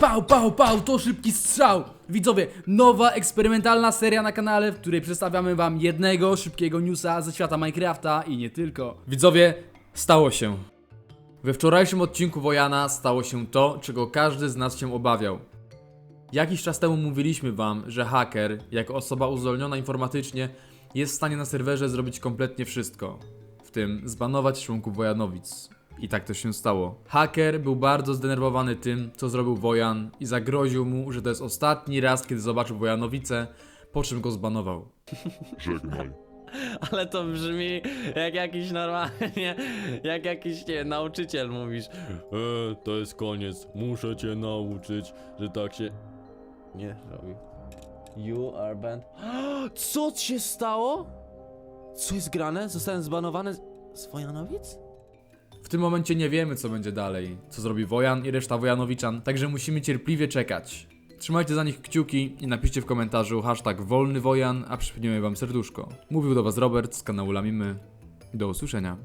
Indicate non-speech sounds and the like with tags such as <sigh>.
Pał, pał, pał, to szybki strzał! Widzowie, nowa eksperymentalna seria na kanale, w której przedstawiamy wam jednego szybkiego newsa ze świata Minecrafta i nie tylko. Widzowie, stało się. We wczorajszym odcinku Wojana stało się to, czego każdy z nas się obawiał. Jakiś czas temu mówiliśmy wam, że haker, jako osoba uzdolniona informatycznie, jest w stanie na serwerze zrobić kompletnie wszystko, w tym zbanować członków Wojanowic. I tak też się stało. Haker był bardzo zdenerwowany tym, co zrobił Wojan i zagroził mu, że to jest ostatni raz, kiedy zobaczył Wojanowice, po czym go zbanował. <laughs> Żegnaj. <laughs> Ale to brzmi jak jakiś normalnie, jak jakiś nie, nauczyciel mówisz. E, to jest koniec, muszę cię nauczyć, że tak się nie robi. You are banned. <gasps> Co się stało? Co jest grane? Zostałem zbanowany z- z Wojanowic? Tym momencie nie wiemy, co będzie dalej, co zrobi Wojan i reszta Wojanowiczan, także musimy cierpliwie czekać. Trzymajcie za nich kciuki i napiszcie w komentarzu hashtag wolny Wojan, a przypniemy wam serduszko. Mówił do was Robert z kanału Lamimy. Do usłyszenia.